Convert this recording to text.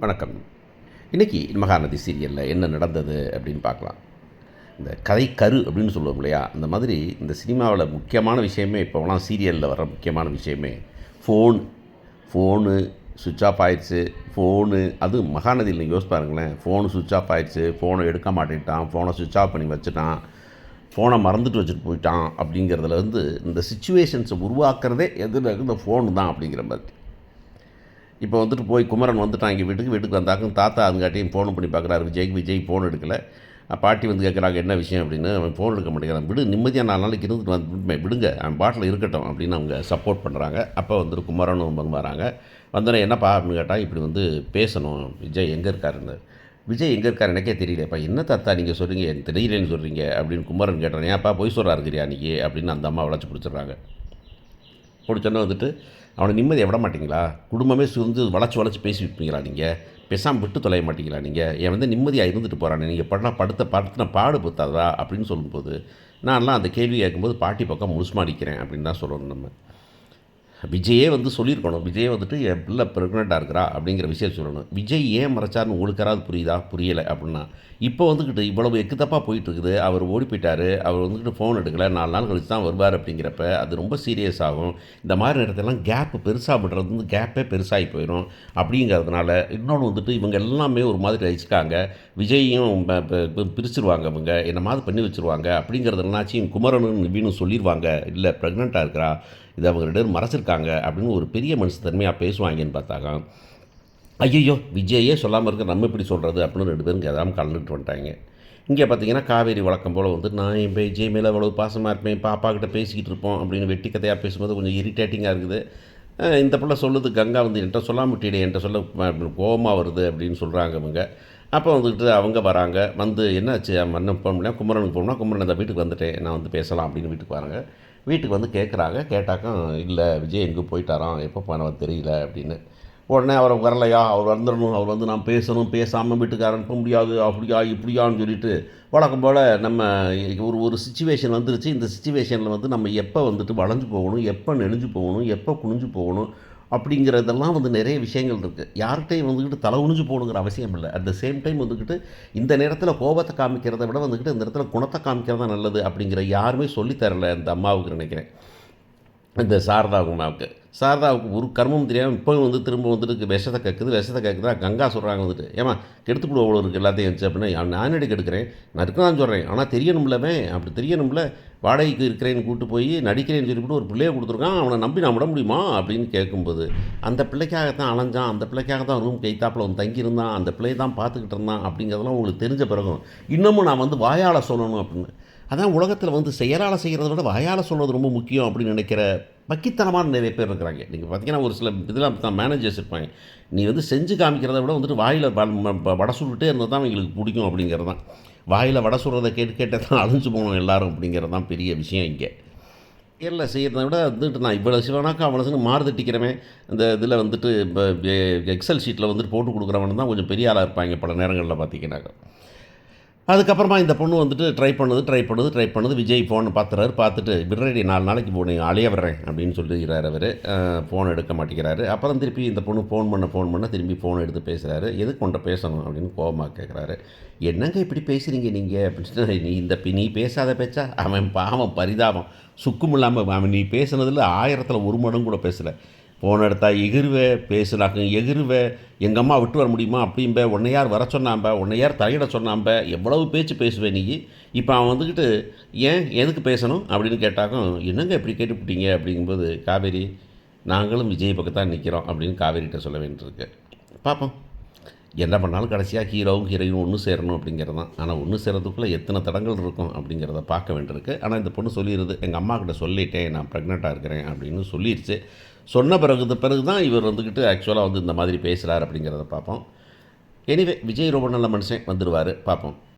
வணக்கம். இன்றைக்கி மகாநதி சீரியலில் என்ன நடந்தது அப்படின்னு பார்க்கலாம். இந்த கதை கரு அப்படின்னு சொல்லுவோம் இல்லையா? அந்த மாதிரி இந்த சினிமாவில் முக்கியமான விஷயமே இப்போலாம் சீரியலில் வர முக்கியமான விஷயமே ஃபோன். ஃபோனு சுவிட்ச் ஆஃப் ஆயிடுச்சு. ஃபோனு அது மகாநதியில் நீங்கள் யோசிச்சு பாருங்களேன். ஃபோனு சுவிட்ச் ஆஃப் ஆயிடுச்சு. ஃபோனை எடுக்க மாட்டேன்ட்டான். ஃபோனை சுவிட்ச் ஆஃப் பண்ணி வச்சுட்டான். ஃபோனை மறந்துட்டு வச்சுட்டு போயிட்டான் அப்படிங்கிறதுல வந்து இந்த சுச்சுவேஷன்ஸை உருவாக்குறதே எதில் இந்த ஃபோனு தான் அப்படிங்கிற மாதிரி. இப்போ வந்துட்டு போய் குமரன் வந்துட்டான் இங்கே வீட்டுக்கு வீட்டுக்கு வந்தாக்கும் தாத்தா அதுங்காட்டியும் ஃபோன் பண்ணி பார்க்குறாரு. விஜய்க்கு விஜய் ஃபோன் எடுக்கலை. பாட்டி வந்து கேட்குறாங்க என்ன விஷயம்? அப்படின்னு. அவன் ஃபோன் எடுக்க மாட்டேங்கிறான். விடு நிம்மதியாக நாலு நாளைக்கு இருந்துட்டு வந்து விடுங்க. அவன் பாட்டில் இருக்கட்டும். அப்படின்னு அவங்க சப்போர்ட் பண்ணுறாங்க அப்போ வந்துட்டு குமரனும் வராங்க. வந்தோடனே என்னப்பா? அப்படின்னு கேட்டால் இப்படி வந்து பேசணும். விஜய் எங்கே இருக்காருன்னு. விஜய் எங்கே இருக்காரு? எனக்கே தெரியலையப்பா. என்ன தாத்தா நீங்கள் சொல்கிறீங்க எனக்கு தெரியலன்னு சொல்கிறீங்க அப்படின்னு குமரன் கேட்டான் ஏன்ப்பா பொய் சொல்கிறாருக்கிறியா அன்றைக்கி அப்படின்னு அந்த அம்மா வளைச்சி பிடிச்சிடுறாங்க. பிடிச்சோன்னே வந்துட்டு அவனை நிம்மதியை விட மாட்டீங்களா? குடும்பமே சுருந்து வளைச்சி வளைச்சி பேசி வைப்பீங்களா நீங்கள் பேசாமல் விட்டு தொலைய மாட்டீங்களா நீங்கள் என் வந்து நிம்மதியாக இருந்துட்டு போகிறானே நீங்கள் படனா படுத்த படுத்தின பாடு பத்தாதா? அப்படின்னு சொல்லும்போது நான்லாம் அந்த கேள்வி கேட்கும்போது பாட்டி பக்கம் முழுசுமாடிக்கிறேன் அப்படின்னு தான் சொல்லணும் நம்ம. விஜயே வந்து சொல்லியிருக்கணும். விஜய் வந்துட்டு என் பிள்ளை ப்ரெக்னெண்ட்டாக இருக்கிறா அப்படிங்கிற விஷயம் சொல்லணும். விஜய் ஏன் மறைச்சார்னு உங்களுக்காராவது புரியுதா? புரியலை அப்படின்னா இப்போ வந்துக்கிட்டு இவ்வளவு எக்குத்தப்பாக போயிட்டுருக்குது. போயிட்டு இருக்குது அவர் ஓடி போயிட்டார். அவர் வந்துக்கிட்டு ஃபோன் எடுக்கலை. நாலு நாள் கழிச்சு தான் வருவார் அப்படிங்கிறப்ப அது ரொம்ப சீரியஸ் ஆகும். இந்த மாதிரி நேரத்திலலாம் கேப்பு பெருசாக பண்ணுறது வந்து கேப்பே பெருசாகி போயிடும். அப்படிங்கிறதுனால இன்னொன்று வந்துட்டு இவங்க எல்லாமே ஒரு மாதிரி அழிச்சிக்காங்க விஜயையும் ப- பிரிச்சிருவாங்க இவங்க. என்ன மாதிரி பண்ணி வச்சுருவாங்க. அப்படிங்கிறதுனாச்சும் குமரனும் நிவினும் சொல்லிடுவாங்க இல்லை ப்ரெக்னெண்ட்டாக இருக்கிறா. இது அவங்க ரெண்டு பேரும் மறைச்சிருக்காங்க அப்படின்னு ஒரு பெரிய மனுஷன் தன்மையாக பேசுவாங்கன்னு பார்த்தாங்க ஐயோ விஜயே சொல்லாமல் இருக்க நம்ம இப்படி சொல்கிறது அப்படின்னு ரெண்டு பேரும் எதாவது கலந்துட்டு வந்துட்டாங்க. இங்கே பார்த்தீங்கன்னா காவேரி வழக்கம் போல் வந்து நான் என் விஜய் மேலே அவ்வளோ பாசமாக இருப்பேன் பாப்பா கிட்ட பேசிக்கிட்டு இருப்போம் அப்படின்னு வெட்டி கதையாக பேசும்போது கொஞ்சம் இரிட்டேட்டிங்காக இருக்குது. இந்த பிள்ளை சொல்லுது கங்கா வந்து என்கிட்ட சொல்லாம விட்டிடே என்கிட்ட சொல்ல கோபமாக வருது அப்படின்னு சொல்கிறாங்க இவங்க. அப்போ வந்துக்கிட்டு அவங்க வராங்க. வந்து என்னாச்சு? மண்ணு போன முடியாது குமரனுக்கு போனால் குமரன் இந்த வீட்டுக்கு வந்துட்டேன் நான் வந்து பேசலாம் அப்படின்னு வீட்டுக்கு வராங்க. வீட்டுக்கு வந்து கேட்குறாங்க கேட்டாக்கா இல்லை விஜய் எங்கே போயிட்டாராம்? எப்போ போனவன் தெரியல அப்படின்னு. உடனே அவர் வரலையா? அவர் வந்துடணும். அவர் வந்து நான் பேசணும். பேசாமல் வீட்டுக்கு அனுப்ப முடியாது. அப்படியா இப்படியான்னு சொல்லிட்டு வழக்கம் போல் நம்ம ஒரு ஒரு சுச்சுவேஷன் வந்துருச்சு. இந்த சுச்சுவேஷனில் வந்து நம்ம எப்போ வந்துட்டு வளைஞ்சு போகணும்? எப்போ நெளிஞ்சு போகணும்? எப்போ குனிஞ்சு போகணும்? அப்படிங்கிறதெல்லாம் வந்து நிறைய விஷயங்கள் இருக்குது யார்கிட்டையும் வந்துக்கிட்டு தலை உணிஞ்சு போகணுங்கிற அவசியம் இல்லை. அட் த சேம் டைம் வந்துக்கிட்டு இந்த நேரத்தில் கோபத்தை காமிக்கிறத விட வந்துக்கிட்டு இந்த இடத்துல குணத்தை காமிக்கிறது தான் நல்லது அப்படிங்கிற யாருமே சொல்லித் தரல இந்த அம்மாவுக்கு நினைக்கிறேன். இந்த சாரதா அம்மாவுக்கு. சாரதாவுக்கு ஒரு கர்மம் தெரியாமல் இப்போ வந்து திரும்ப வந்துட்டு விஷத்தை கேட்குது விஷத்தை கேட்குதா கங்கா சொல்கிறாங்க வந்துட்டு. ஏமா கெடுத்து போடுவோம் அவ்வளோ இருக்குது எல்லாத்தையும் வச்சு அப்படின்னா நான் எப்படி கெடுக்கிறேன்? நான் இருக்கதான் சொல்கிறேன் ஆனால் தெரியணும்லவே அப்படி தெரியணும்ல. வாடகைக்கு இருக்கிறேன்னு கூட்டு போய் நடிக்கிறேன்னு சொல்லிவிட்டு ஒரு பிள்ளையை கொடுத்துருக்கான் அவனை நம்பி நான் விட முடியுமா? அப்படின்னு கேட்கும்போது அந்த பிள்ளைக்காகத்தான் அலைஞ்சான் அந்த பிள்ளைக்காக தான் ரூம் கைத்தாப்பில் அவன் தங்கியிருந்தான் அந்த பிள்ளையை தான் பார்த்துக்கிட்டு இருந்தான் அப்படிங்கிறதெல்லாம் உங்களுக்கு தெரிஞ்ச பிறகும் இன்னமும் நான் வந்து வாயால் சொல்லணும் அப்படின்னு. அதான் உலகத்தில் வந்து செயலால் செய்கிறத விட வாயால் சொல்கிறது ரொம்ப முக்கியம் அப்படின்னு நினைக்கிற பக்கித்தனமான நிறைய பேர் இருக்கிறாங்க. நீங்கள் பார்த்தீங்கன்னா ஒரு சில இதெல்லாம் தான் மேனேஜர்ஸ் இருப்பாங்க நீ வந்து செஞ்சு காமிக்கிறத விட வந்துட்டு வாயில் வடை சுட்டுட்டே இருந்தால் தான் எங்களுக்கு பிடிக்கும் அப்படிங்கிறது தான் வாயில் வடை சுடுறதை கேட்டு கேட்டு தான் அழிஞ்சு போகணும் எல்லாரும் அப்படிங்கிறது தான் பெரிய விஷயம் இங்கே. இல்லை செய்கிறத விட வந்துட்டு நான் இவ்வளோ சிவனாக்கா அவ்வளோ சிவன் மாறு இந்த இதில் வந்துட்டு இப்போ எக்ஸல் ஷீட்டில் வந்துட்டு போட்டு கொடுக்குறவன் தான் கொஞ்சம் பெரிய ஆளாக இருப்பாங்க பல நேரங்களில் பார்த்தீங்கன்னாக்கா அதுக்கப்புறமா இந்த பொண்ணு வந்துட்டு ட்ரை பண்ணுது ட்ரை பண்ணுது ட்ரை பண்ணுது. விஜய் ஃபோன் பார்த்துறாரு. பார்த்துட்டு விடுறடி நாலு நாளைக்கு போன அழிய வர்றேன் அப்படின்னு சொல்லிடுறாரு அவர். ஃபோன் எடுக்க மாட்டேங்கிறாரு. அப்புறம் திருப்பி இந்த பொண்ணு ஃபோன் பண்ண ஃபோன் பண்ண திரும்பி ஃபோன் எடுத்து பேசுகிறாரு எதுக்கு கொண்ட பேசணும்? அப்படின்னு கோபமாக கேட்குறாரு என்னங்க இப்படி பேசுகிறீங்க நீங்கள் அப்படின்னு நீ இந்த நீ பேசாத பேச்சா? அவன் பாவம் பரிதாபம். சுக்கும் இல்லாமல் அவன் நீ பேசுனதில் ஆயிரத்தில் ஒரு மடம் கூட பேசலை. போன எடுத்தா எகிருவே பேசுனாக்க எகிருவே எங்கள் அம்மா விட்டு வர முடியுமா? அப்படிம்ப உன்னை யார் வர சொன்னாம்ப? உன்னை யார் தலையிட சொன்னாம்ப? எவ்வளவு பேச்சு பேசுவேன் நீ? இப்போ அவன் வந்துக்கிட்டு ஏன்? எதுக்கு பேசணும்? அப்படின்னு கேட்டாக்கும் என்னங்க இப்படி கேட்டுப்பிட்டீங்க? அப்படிங்கும்போது காவேரி நாங்களும் விஜய் பக்கத்தான் நிற்கிறோம் அப்படின்னு காவேரிகிட்ட சொல்ல வேண்டியிருக்கு. பார்ப்போம் என்ன பண்ணாலும் கடைசியாக ஹீரோவும் ஹீரோயினும் ஒன்று சேரணும் அப்படிங்கிறது தான். ஆனால் ஒன்று சேரதுக்குள்ளே எத்தனை தடங்கள் இருக்கும் அப்படிங்கிறத பார்க்க வேண்டியிருக்கு. ஆனால் இந்த பொண்ணு சொல்லிடுது எங்கள் அம்மா கிட்ட சொல்லிட்டேன் நான் ப்ரெக்னெண்ட்டாக இருக்கிறேன் அப்படின்னு சொல்லிடுச்சு சொன்ன பிறகு பிறகு தான் இவர் வந்துக்கிட்டு ஆக்சுவலாக வந்து இந்த மாதிரி பேசுகிறார் அப்படிங்கிறத பார்ப்போம். எனிவே விஜய் ரொம்ப நல்ல மனுஷன் வந்துடுவார் பார்ப்போம்.